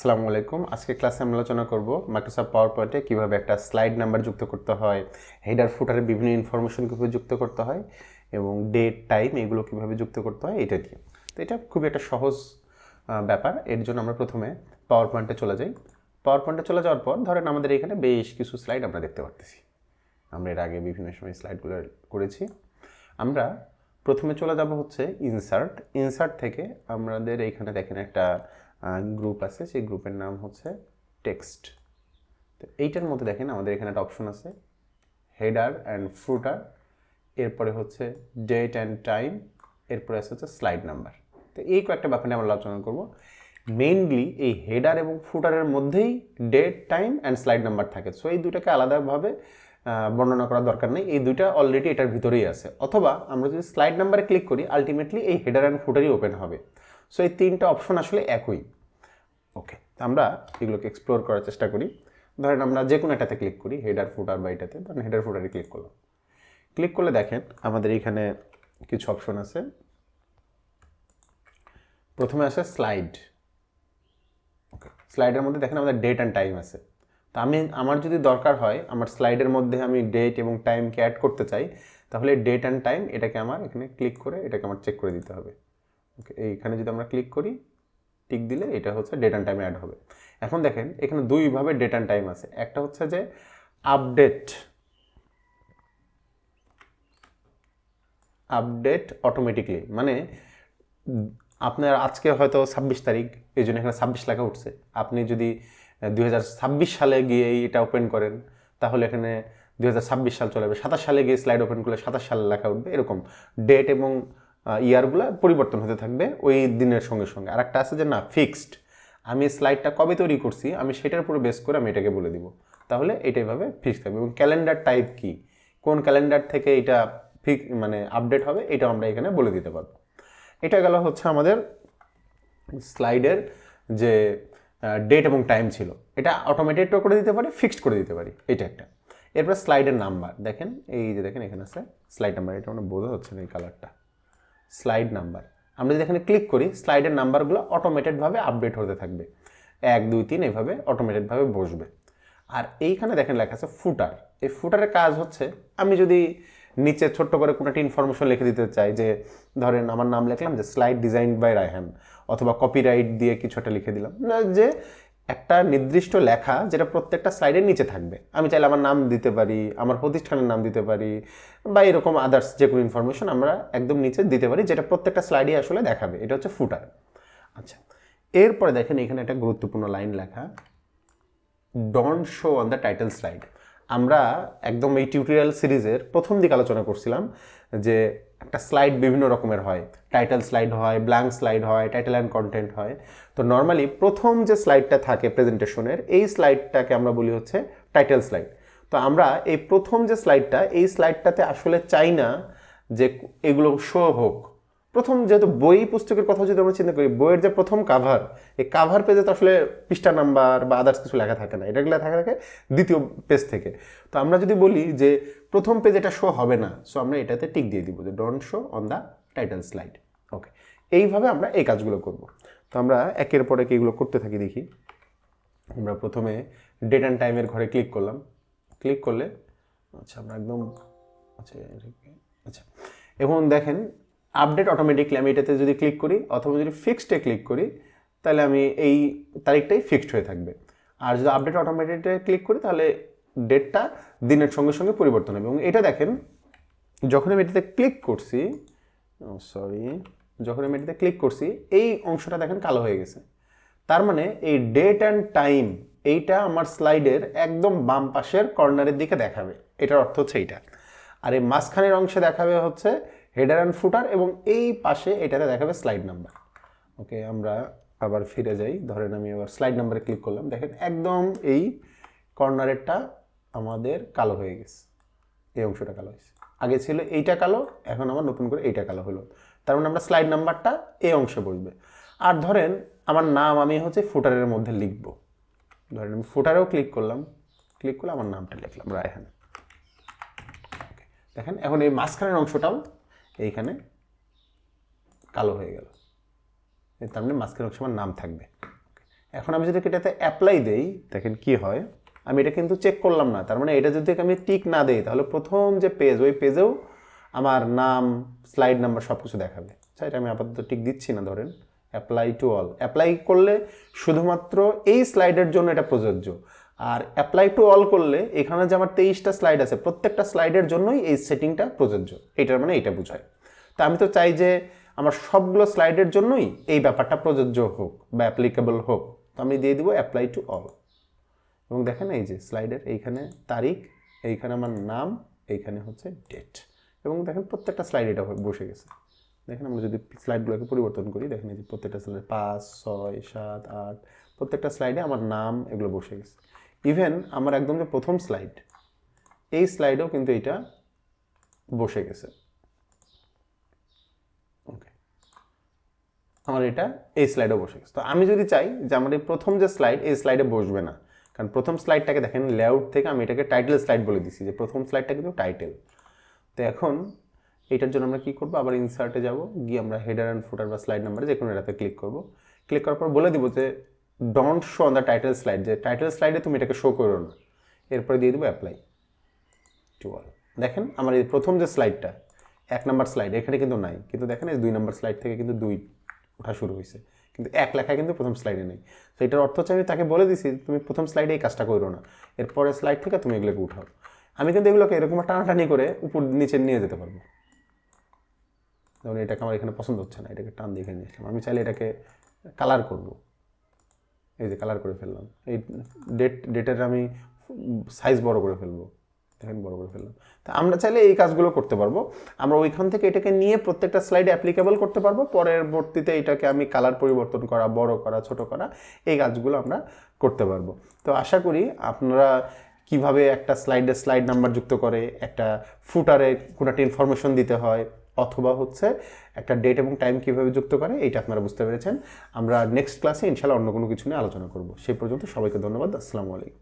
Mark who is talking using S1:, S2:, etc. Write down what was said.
S1: আসসালামু আলাইকুম। আজকে ক্লাসে আমরা আলোচনা করব মাইক্রোসফট পাওয়ার পয়েন্টে কীভাবে একটা স্লাইড নাম্বার যুক্ত করতে হয় হেডার ফুটারে বিভিন্ন ইনফরমেশন কীভাবে যুক্ত করতে হয় এবং ডেট টাইম এগুলো কীভাবে যুক্ত করতে হয়, এটা দিয়ে তো এটা খুবই একটা সহজ ব্যাপার। এর জন্য আমরা প্রথমে পাওয়ার পয়েন্টে চলে যাই। পাওয়ার পয়েন্টে চলে যাওয়ার পর ধরেন আমাদের এখানে বেশ কিছু স্লাইড আমরা দেখতে পারতেছি। আমরা এর আগে বিভিন্ন সময় স্লাইডগুলো করেছি। আমরা প্রথমে চলে যাব হচ্ছে ইনসার্ট ইনসার্ট থেকে আমাদের এইখানে দেখেন একটা গ্রুপ আছে, সেই গ্রুপের নাম হচ্ছে টেক্সট তো এইটার মধ্যে দেখেন আমাদের এখানে একটা অপশন আছে হেডার অ্যান্ড ফ্রুটার এরপরে হচ্ছে ডেট অ্যান্ড টাইম এরপরে আছে হচ্ছে স্লাইড নাম্বার তো এই কয়েকটা ব্যাপার নিয়ে আমরা আলোচনা করব। মেইনলি এই হেডার এবং ফুটারের মধ্যেই date time and slide number থাকে। সো এই দুটাকে আলাদাভাবে বর্ণনা করার দরকার নেই। এই দুইটা অলরেডি এটার ভিতরেই আছে। অথবা আমরা যদি স্লাইড নাম্বারে ক্লিক করি আলটিমেটলি এই হেডার অ্যান্ড ফুটারই ওপেন হবে। সো এই তিনটা অপশন আসলে একই। ওকে আমরা এগুলোকে এক্সপ্লোর করার চেষ্টা করি। ধরেন আমরা যে কোনো একটাতে ক্লিক করি হেডার ফুটার বা এটাতে ধরেন হেডার ফুটারে ক্লিক করলাম। ক্লিক করলে দেখেন আমাদের এখানে কিছু অপশন আছে। প্রথমে আছে স্লাইড ওকে স্লাইডের মধ্যে দেখেন আমাদের ডেট অ্যান্ড টাইম আছে। তো আমি, আমার যদি দরকার হয়, আমার স্লাইডের মধ্যে আমি ডেট এবং টাইমকে অ্যাড করতে চাই, তাহলে ডেট অ্যান্ড টাইম এটাকে আমার এখানে ক্লিক করে, এটাকে আমার চেক করে দিতে হবে। ওকে এইখানে যদি আমরা ক্লিক করি টিক দিলে এটা হচ্ছে ডেট অ্যান্ড টাইমে অ্যাড হবে। এখন দেখেন, এখানে দুইভাবে ডেট অ্যান্ড টাইম আছে। একটা হচ্ছে যে আপডেট আপডেট অটোমেটিকলি মানে আপনার আজকে হয়তো ছাব্বিশ তারিখ, এই জন্য এখানে ছাব্বিশ লেখা উঠছে। আপনি যদি দু হাজার ছাব্বিশ সালে গিয়ে এটা ওপেন করেন, তাহলে এখানে দু হাজার ছাব্বিশ সাল চলে যাবে সাতাশ সালে গিয়ে স্লাইড ওপেন করলে সাতাশ সালে লেখা উঠবে। এরকম। ডেট এবং ইয়ারগুলো পরিবর্তন হতে থাকবে ওই দিনের সঙ্গে সঙ্গে। আর একটা আছে যে, না ফিক্সড আমি স্লাইডটা কবে তৈরি করছি, আমি সেটার উপরে বেস করে আমি এটাকে বলে দিব। তাহলে এটা এভাবে ফিক্স থাকবে। এবং ক্যালেন্ডার টাইপ কি? কোন ক্যালেন্ডার থেকে এটা ফিক মানে আপডেট হবে, এটা আমরা এখানে বলে দিতে পারব। এটা গেল হচ্ছে আমাদের স্লাইডের যে ডেট এবং টাইম ছিল। এটা অটোমেটেডও করে দিতে পারি ফিক্সড করে দিতে পারি। এটা একটা। এরপর স্লাইডের নাম্বার দেখেন, এই যে দেখেন, এখানে আছে স্লাইড নাম্বার এটা মানে বোঝা হচ্ছে না এই কালারটা স্লাইড নাম্বার। আমরা যদি এখানে ক্লিক করি, স্লাইডের নাম্বারগুলো অটোমেটেডভাবে আপডেট হতে থাকবে। এক, দুই, তিন এভাবে অটোমেটেডভাবে বসবে। আর এইখানে দেখেন লেখা আছে ফুটার এই ফুটারের কাজ হচ্ছে, আমি যদি নিচে ছোট্ট করে কোনো একটা ইনফরমেশন লিখে দিতে চাই যে, ধরেন আমার নাম লিখলাম যে স্লাইড ডিজাইন বাই রায়হান অথবা কপিরাইট দিয়ে কিছু একটা লিখে দিলাম। যে একটা নির্দিষ্ট লেখা যেটা প্রত্যেকটা স্লাইডের নিচে থাকবে। আমি চাইলে আমার নাম দিতে পারি, আমার প্রতিষ্ঠানের নাম দিতে পারি, বা এরকম আদার্স যে কোনো ইনফরমেশন আমরা একদম নিচে দিতে পারি, যেটা প্রত্যেকটা স্লাইডে আসলে দেখাবে। এটা হচ্ছে ফুটার আচ্ছা এরপরে দেখেন এখানে একটা গুরুত্বপূর্ণ লাইন লেখা। Don't show on the title slide আমরা একদম এই টিউটোরিয়াল সিরিজের প্রথম দিকে আলোচনা করছিলাম যে একটা স্লাইড বিভিন্ন রকমের হয়। টাইটেল স্লাইড হয় ব্ল্যাঙ্ক স্লাইড হয় টাইটেল অ্যান্ড কন্টেন্ট হয়। তো নর্মালি প্রথম যে স্লাইডটা থাকে প্রেজেন্টেশনের এই স্লাইডটাকে আমরা বলি হচ্ছে টাইটেল স্লাইড তো আমরা এই প্রথম যে স্লাইডটা এই স্লাইডটাতে আসলে চাই না যে এগুলো শো হোক। প্রথম যেহেতু বই পুস্তকের কথা যদি আমরা চিন্তা করি, বইয়ের যে প্রথম কাভার এই কাভার পেজে তো আসলে পৃষ্ঠা নাম্বার বা আদার্স কিছু লেখা থাকে না। এটাগুলো লেখা থাকে দ্বিতীয় পেজ থেকে। তো আমরা যদি বলি যে প্রথম পেজ এটা শো হবে না সো আমরা এটাতে টিক দিয়ে দিব যে don't show on the title slide okay এইভাবে আমরা এই কাজগুলো করব। তো আমরা একের পর এক এগুলো করতে থাকি, দেখি। আমরা প্রথমে ডেট অ্যান্ড টাইমের ঘরে ক্লিক করলাম। ক্লিক করলে আচ্ছা আমরা একদম আচ্ছা আচ্ছা। এবং দেখেন আপডেট অটোমেটিকলি আমি এটাতে যদি ক্লিক করি অথবা যদি ফিক্সডে ক্লিক করি, তাহলে আমি এই তারিখটাই ফিক্সড হয়ে থাকবে। আর যদি আপডেট অটোমেটেডে ক্লিক করি, তাহলে ডেটটা দিনের সঙ্গে সঙ্গে পরিবর্তন হবে। এবং এটা দেখেন, যখন আমি এটাতে ক্লিক করছি সরি যখন আমি এটাতে ক্লিক করছি, এই অংশটা দেখেন কালো হয়ে গেছে। তার মানে এই ডেট অ্যান্ড টাইম এইটা আমার স্লাইডের একদম বাম পাশের কর্নারের দিকে দেখাবে। এটার অর্থ হচ্ছে এইটা। আর এই মাঝখানের অংশে দেখাবে হচ্ছে হেডার অ্যান্ড ফুটার এবং এই পাশে এটাতে দেখাবে স্লাইড নাম্বার ওকে আমরা আবার ফিরে যাই। ধরেন আমি আবার স্লাইড নাম্বারে ক্লিক করলাম। দেখেন একদম এই কর্নারেরটা আমাদের কালো হয়ে গেছে। এই অংশটা কালো হয়েছে। আগে ছিল এইটা কালো, এখন আমার নতুন করে এইটা কালো হলো। তার মানে আমরা স্লাইড নাম্বারটা এই অংশে বসবে। আর ধরেন আমার নাম আমি হচ্ছে ফুটারের মধ্যে লিখব। ধরেন আমি ফুটারেও ক্লিক করলাম। ক্লিক করলে আমার নামটা লিখলাম রায়হান দেখেন এখন এই মাঝখানের অংশটাও এইখানে কালো হয়ে গেল। তার মানে মাঝখানের অংশে আমার নাম থাকবে। এখন আমি যদি এটাতে অ্যাপ্লাই দেই, দেখেন কি হয়? আমি এটা কিন্তু চেক করলাম না। তার মানে এটা যদি আমি টিক না দেই, তাহলে প্রথম যে পেজ ওই পেজেও আমার নাম স্লাইড নাম্বার সব কিছু দেখাবে। আচ্ছা এটা আমি আপাতত টিক দিচ্ছি না, ধরেন। অ্যাপ্লাই টু অল অ্যাপ্লাই করলে শুধুমাত্র এই স্লাইডের জন্য এটা প্রযোজ্য। আর অ্যাপ্লাই টু অল করলে এখানে যে আমার তেইশটা স্লাইড আছে, প্রত্যেকটা স্লাইডের জন্যই এই সেটিংটা প্রযোজ্য। এটার মানে এটা বোঝায়। তা আমি তো চাই যে আমার সবগুলো স্লাইডের জন্যই এই ব্যাপারটা প্রযোজ্য হোক বা অ্যাপ্লিকেবল হোক। তো আমি দিয়ে দিব অ্যাপ্লাই টু অল এবং দেখেন এই যে স্লাইডের এইখানে তারিখ, এইখানে আমার নাম, এইখানে হচ্ছে ডেট এবং দেখেন প্রত্যেকটা স্লাইড এটা বসে গেছে। দেখেন আমরা যদি স্লাইডগুলোকে পরিবর্তন করি, দেখেন এই যে প্রত্যেকটা স্লাইডে পাঁচ, ছয়, সাত, আট, প্রত্যেকটা স্লাইডে আমার নাম এগুলো বসে গেছে। ইভেন আমার একদম যে প্রথম স্লাইড এই স্লাইডেও কিন্তু এটা বসে গেছে। ওকে আমার এটা এই স্লাইডে বসে গেছে। তো আমি যদি চাই যে আমার এই প্রথম যে স্লাইড এই স্লাইডে বসবে না, কারণ প্রথম স্লাইডটাকে দেখেন লেআউট থেকে আমি এটাকে টাইটেল স্লাইড বলে দিছি যে প্রথম স্লাইডটা কিন্তু টাইটেল তো এখন এটার জন্য আমরা কি করব? আবার ইনসার্টে যাব, গিয়ে আমরা হেডার অ্যান্ড ফুটার বা স্লাইড নাম্বারে যে কোনো এটাতে ক্লিক করব। ক্লিক করার পর বলে দিব যে don't show on the title slide যে টাইটেল স্লাইডে তুমি এটাকে শো করো না। এরপরে দিয়ে দেবো অ্যাপ্লাই টু অল দেখেন, আমার এই প্রথম যে স্লাইডটা এক নাম্বার স্লাইড এখানে কিন্তু নাই। কিন্তু দেখেন, এই দুই নাম্বার স্লাইড থেকে কিন্তু দুই ওঠা শুরু হয়েছে। কিন্তু এক লেখা কিন্তু প্রথম স্লাইডে নেই। তো এটার অর্থ হচ্ছে আমি তাকে বলে দিছি, তুমি প্রথম স্লাইডে এই কাজটা করো না। এরপরে স্লাইড থেকে তুমি এগুলোকে উঠাও। আমি কিন্তু এগুলোকে এরকম টানাটানি করে উপর নিচে নিয়ে যেতে পারব। যেমন এটাকে আমার এখানে পছন্দ হচ্ছে না, এটাকে টান দিয়ে এখানে নিয়ে আসলাম। আমি চাইলে এটাকে কালার করব। এই যে কালার করে ফেললাম। এই ডেট ডেটের আমি সাইজ বড় করে ফেলব। দেখেন, বড় করে ফেললাম। তা আমরা চাইলে এই কাজগুলো করতে পারব। আমরা ওইখান থেকে এটাকে নিয়ে প্রত্যেকটা স্লাইডে অ্যাপ্লিকেবল করতে পারব। পরবর্তীতে এটাকে আমি কালার পরিবর্তন করা, বড় করা, ছোট করা, এই কাজগুলো আমরা করতে পারব। তো আশা করি আপনারা কীভাবে একটা স্লাইডে স্লাইড নাম্বার যুক্ত করে, একটা ফুটারে কোনো একটা ইনফরমেশন দিতে হয় অথবা হচ্ছে একটা ডেট এবং টাইম কীভাবে যুক্ত করে, এইটা আপনারা বুঝতে পেরেছেন। আমরা নেক্সট ক্লাসে ইনশাল্লাহ অন্য কোনো কিছু নিয়ে আলোচনা করব। সেই পর্যন্ত সবাইকে ধন্যবাদ। আসসালামু আলাইকুম।